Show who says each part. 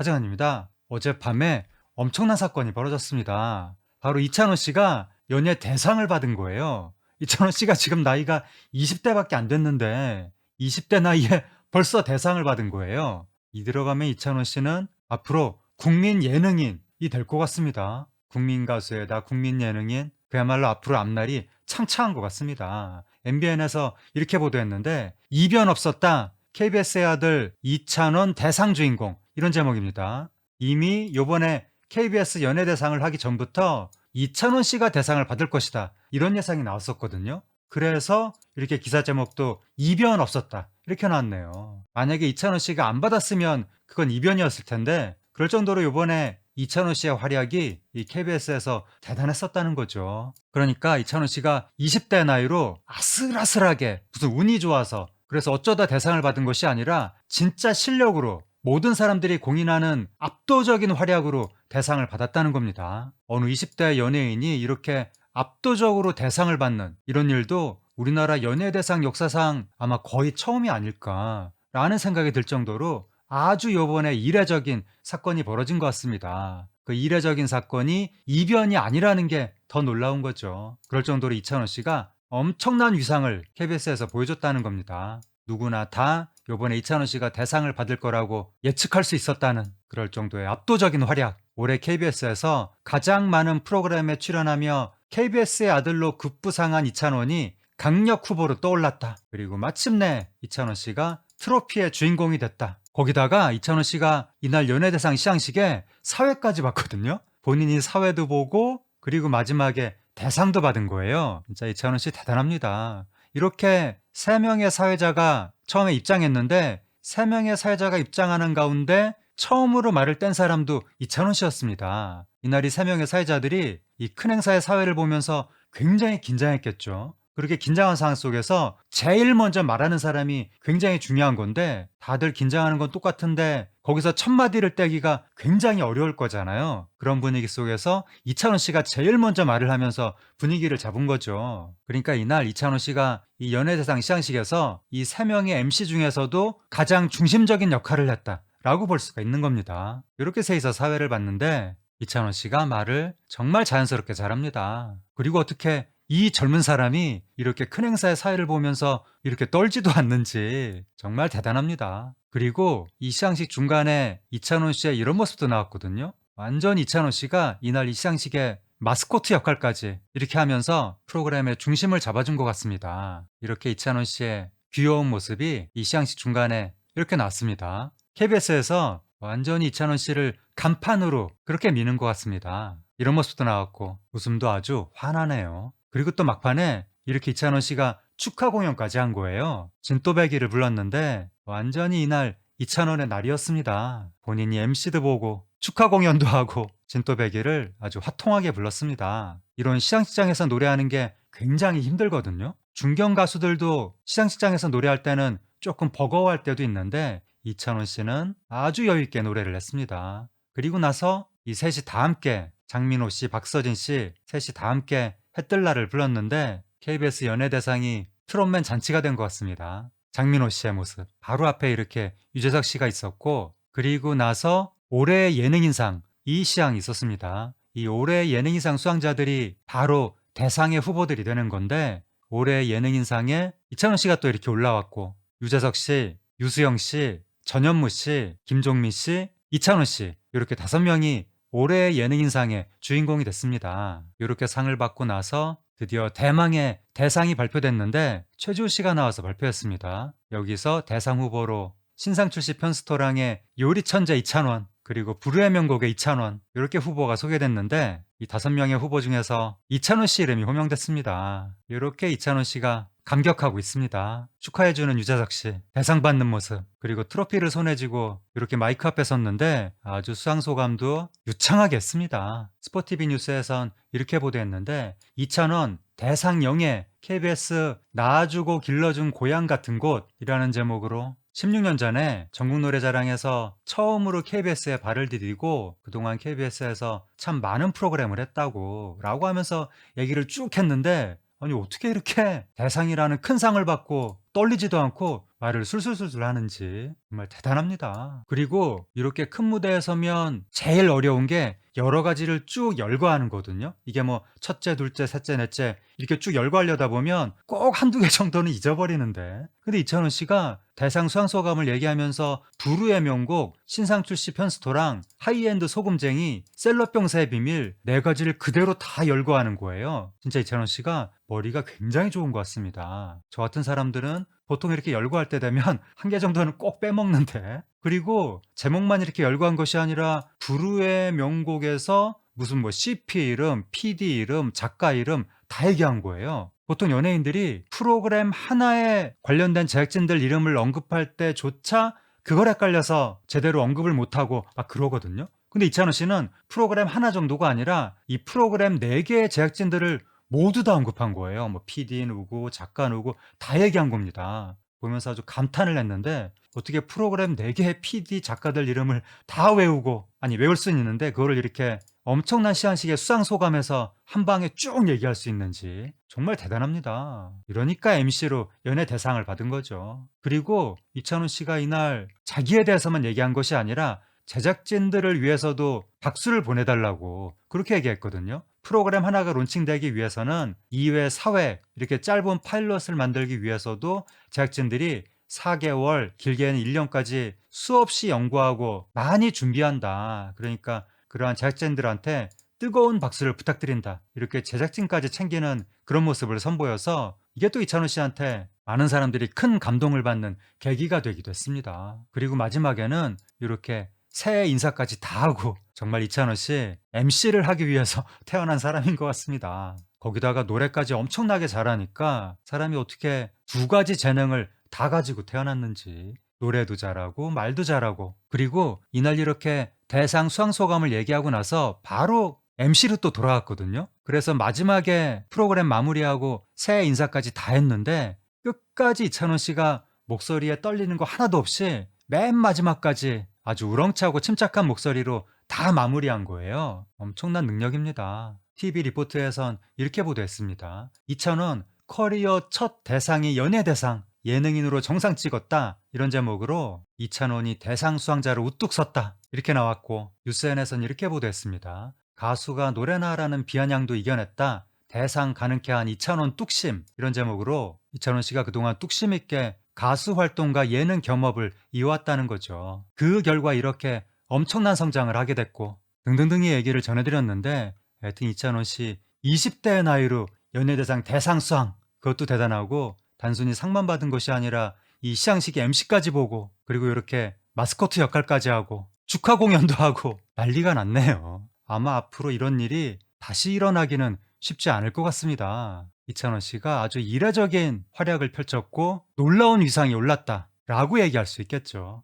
Speaker 1: 하정환입니다. 어젯밤에 엄청난 사건이 벌어졌습니다. 바로 이찬원 씨가 연예 대상을 받은 거예요. 이찬원 씨가 지금 나이가 20대밖에 안 됐는데 20대 나이에 벌써 대상을 받은 거예요. 이 들어가면 이찬원 씨는 앞으로 국민 예능인이 될 것 같습니다. 국민 가수에다 국민 예능인 그야말로 앞으로 앞날이 창창한 것 같습니다. MBN에서 이렇게 보도했는데 이변 없었다. KBS의 아들 이찬원 대상 주인공 이런 제목입니다. 이미 요번에 KBS 연예대상을 하기 전부터 이찬원 씨가 대상을 받을 것이다. 이런 예상이 나왔었거든요. 그래서 이렇게 기사 제목도 이변 없었다. 이렇게 나왔네요. 만약에 이찬원 씨가 안 받았으면 그건 이변이었을 텐데 그럴 정도로 요번에 이찬원 씨의 활약이 이 KBS에서 대단했었다는 거죠. 그러니까 이찬원 씨가 20대 나이로 아슬아슬하게 무슨 운이 좋아서 그래서 어쩌다 대상을 받은 것이 아니라 진짜 실력으로 모든 사람들이 공인하는 압도적인 활약으로 대상을 받았다는 겁니다. 어느 20대 연예인이 이렇게 압도적으로 대상을 받는 이런 일도 우리나라 연예대상 역사상 아마 거의 처음이 아닐까라는 생각이 들 정도로 아주 요번에 이례적인 사건이 벌어진 것 같습니다. 그 이례적인 사건이 이변이 아니라는 게 더 놀라운 거죠. 그럴 정도로 이찬원 씨가 엄청난 위상을 KBS에서 보여줬다는 겁니다. 누구나 다 요번에 이찬원 씨가 대상을 받을 거라고 예측할 수 있었다는 그럴 정도의 압도적인 활약. 올해 KBS에서 가장 많은 프로그램에 출연하며 KBS의 아들로 급부상한 이찬원이 강력 후보로 떠올랐다. 그리고 마침내 이찬원 씨가 트로피의 주인공이 됐다. 거기다가 이찬원 씨가 이날 연예대상 시상식에 사회까지 봤거든요. 본인이 사회도 보고 그리고 마지막에 대상도 받은 거예요. 진짜 이찬원 씨 대단합니다. 이렇게 세 명의 사회자가 처음에 입장했는데 세 명의 사회자가 입장하는 가운데 처음으로 말을 뗀 사람도 이찬원 씨였습니다. 이날 이 세 명의 사회자들이 이 큰 행사의 사회를 보면서 굉장히 긴장했겠죠. 그렇게 긴장한 상황 속에서 제일 먼저 말하는 사람이 굉장히 중요한 건데 다들 긴장하는 건 똑같은데 거기서 첫 마디를 떼기가 굉장히 어려울 거잖아요. 그런 분위기 속에서 이찬원 씨가 제일 먼저 말을 하면서 분위기를 잡은 거죠. 그러니까 이날 이찬원 씨가 이 연예대상 시상식에서 이 세 명의 MC 중에서도 가장 중심적인 역할을 했다 라고 볼 수가 있는 겁니다. 이렇게 셋이서 사회를 봤는데 이찬원 씨가 말을 정말 자연스럽게 잘합니다. 그리고 어떻게 이 젊은 사람이 이렇게 큰 행사의 사회를 보면서 이렇게 떨지도 않는지 정말 대단합니다. 그리고 이 시상식 중간에 이찬원 씨의 이런 모습도 나왔거든요. 완전 이찬원 씨가 이날 이 시상식에 마스코트 역할까지 이렇게 하면서 프로그램의 중심을 잡아준 것 같습니다. 이렇게 이찬원 씨의 귀여운 모습이 이 시상식 중간에 이렇게 나왔습니다. KBS에서 완전히 이찬원 씨를 간판으로 그렇게 미는 것 같습니다. 이런 모습도 나왔고 웃음도 아주 환하네요. 그리고 또 막판에 이렇게 이찬원 씨가 축하 공연까지 한 거예요. 진또배기를 불렀는데 완전히 이날 이찬원의 날이었습니다. 본인이 MC도 보고 축하 공연도 하고 진또배기를 아주 화통하게 불렀습니다. 이런 시상식장에서 노래하는 게 굉장히 힘들거든요. 중견 가수들도 시상식장에서 노래할 때는 조금 버거워할 때도 있는데 이찬원 씨는 아주 여유있게 노래를 했습니다. 그리고 나서 이 셋이 다 함께 장민호 씨, 박서진 씨 셋이 다 함께 해뜰날을 불렀는데 KBS 연예대상이 트롯맨 잔치가 된 것 같습니다. 장민호 씨의 모습. 바로 앞에 이렇게 유재석 씨가 있었고 그리고 나서 올해의 예능인상 이 시장이 있었습니다. 이 올해의 예능인상 수상자들이 바로 대상의 후보들이 되는 건데 올해 예능인상에 이찬원 씨가 또 이렇게 올라왔고 유재석 씨, 유수영 씨, 전현무 씨, 김종민 씨, 이찬원 씨 이렇게 다섯 명이 올해의 예능인상의 주인공이 됐습니다. 이렇게 상을 받고 나서 드디어 대망의 대상이 발표됐는데 최지우 씨가 나와서 발표했습니다. 여기서 대상 후보로 신상 출 시 편스토랑의 요리 천재 이찬원 그리고 불후의 명곡의 이찬원 이렇게 후보가 소개됐는데 이 다섯 명의 후보 중에서 이찬원 씨 이름이 호명됐습니다. 이렇게 이찬원 씨가 감격하고 있습니다. 축하해주는 유재석 씨, 대상 받는 모습, 그리고 트로피를 손에 쥐고 이렇게 마이크 앞에 섰는데 아주 수상 소감도 유창하게 했습니다. 스포티비 뉴스에선 이렇게 보도했는데 이찬원 대상 영예 KBS 낳아주고 길러준 고향 같은 곳이라는 제목으로 16년 전에 전국 노래자랑에서 처음으로 KBS에 발을 디디고 그동안 KBS에서 참 많은 프로그램을 했다고 라고 하면서 얘기를 쭉 했는데 아니 어떻게 이렇게 대상이라는 큰 상을 받고 떨리지도 않고 말을 술술술술 하는지 정말 대단합니다. 그리고 이렇게 큰 무대에 서면 제일 어려운 게 여러 가지를 쭉 열거하는 거거든요. 이게 뭐 첫째, 둘째, 셋째, 넷째 이렇게 쭉 열거하려다 보면 꼭 한두 개 정도는 잊어버리는데. 근데 이찬원 씨가 대상 수상 소감을 얘기하면서 부르의 명곡 신상출 씨 편스토랑 하이엔드 소금쟁이 셀럽병사의 비밀 네 가지를 그대로 다 열거하는 거예요. 진짜 이찬원 씨가 머리가 굉장히 좋은 것 같습니다. 저 같은 사람들은 보통 이렇게 열거할 때 되면 한 개 정도는 꼭 빼먹는데 그리고 제목만 이렇게 열거한 것이 아니라 부르의 명곡에서 무슨 뭐 CP 이름, PD 이름, 작가 이름 다 얘기한 거예요. 보통 연예인들이 프로그램 하나에 관련된 제작진들 이름을 언급할 때조차 그걸 헷갈려서 제대로 언급을 못하고 막 그러거든요. 근데 이찬호 씨는 프로그램 하나 정도가 아니라 이 프로그램 4개의 제작진들을 모두 다 언급한 거예요. 뭐 PD 누구, 작가 누구 다 얘기한 겁니다. 보면서 아주 감탄을 했는데 어떻게 프로그램 4개의 PD 작가들 이름을 다 외우고 아니 외울 수는 있는데 그거를 이렇게 엄청난 시한식의 수상 소감에서 한 방에 쭉 얘기할 수 있는지 정말 대단합니다. 이러니까 MC로 연예 대상을 받은 거죠. 그리고 이찬원 씨가 이날 자기에 대해서만 얘기한 것이 아니라 제작진들을 위해서도 박수를 보내달라고 그렇게 얘기했거든요. 프로그램 하나가 론칭되기 위해서는 2회, 4회 이렇게 짧은 파일럿을 만들기 위해서도 제작진들이 4개월, 길게는 1년까지 수없이 연구하고 많이 준비한다. 그러니까 그러한 제작진들한테 뜨거운 박수를 부탁드린다. 이렇게 제작진까지 챙기는 그런 모습을 선보여서 이게 또 이찬호 씨한테 많은 사람들이 큰 감동을 받는 계기가 되기도 했습니다. 그리고 마지막에는 이렇게 새해 인사까지 다 하고 정말 이찬호 씨 MC를 하기 위해서 태어난 사람인 것 같습니다. 거기다가 노래까지 엄청나게 잘하니까 사람이 어떻게 두 가지 재능을 다 가지고 태어났는지 노래도 잘하고 말도 잘하고 그리고 이날 이렇게 대상 수상 소감을 얘기하고 나서 바로 MC로 또 돌아왔거든요. 그래서 마지막에 프로그램 마무리하고 새해 인사까지 다 했는데 끝까지 이찬원 씨가 목소리에 떨리는 거 하나도 없이 맨 마지막까지 아주 우렁차고 침착한 목소리로 다 마무리한 거예요. 엄청난 능력입니다. TV 리포트에선 이렇게 보도했습니다. 이찬원 커리어 첫 대상이 연예대상 예능인으로 정상 찍었다 이런 제목으로 이찬원이 대상 수상자로 우뚝 섰다 이렇게 나왔고 뉴스엔에선 이렇게 보도했습니다. 가수가 노래나 하라는 비아냥도 이겨냈다. 대상 가능케 한 이찬원 뚝심 이런 제목으로 이찬원 씨가 그동안 뚝심 있게 가수 활동과 예능 겸업을 이어왔다는 거죠. 그 결과 이렇게 엄청난 성장을 하게 됐고 등등등의 얘기를 전해드렸는데 하여튼 이찬원 씨 20대의 나이로 연예대상 대상 수상 그것도 대단하고 단순히 상만 받은 것이 아니라 이 시상식 MC까지 보고 그리고 이렇게 마스코트 역할까지 하고 축하 공연도 하고 난리가 났네요. 아마 앞으로 이런 일이 다시 일어나기는 쉽지 않을 것 같습니다. 이찬원 씨가 아주 이례적인 활약을 펼쳤고 놀라운 위상이 올랐다 라고 얘기할 수 있겠죠.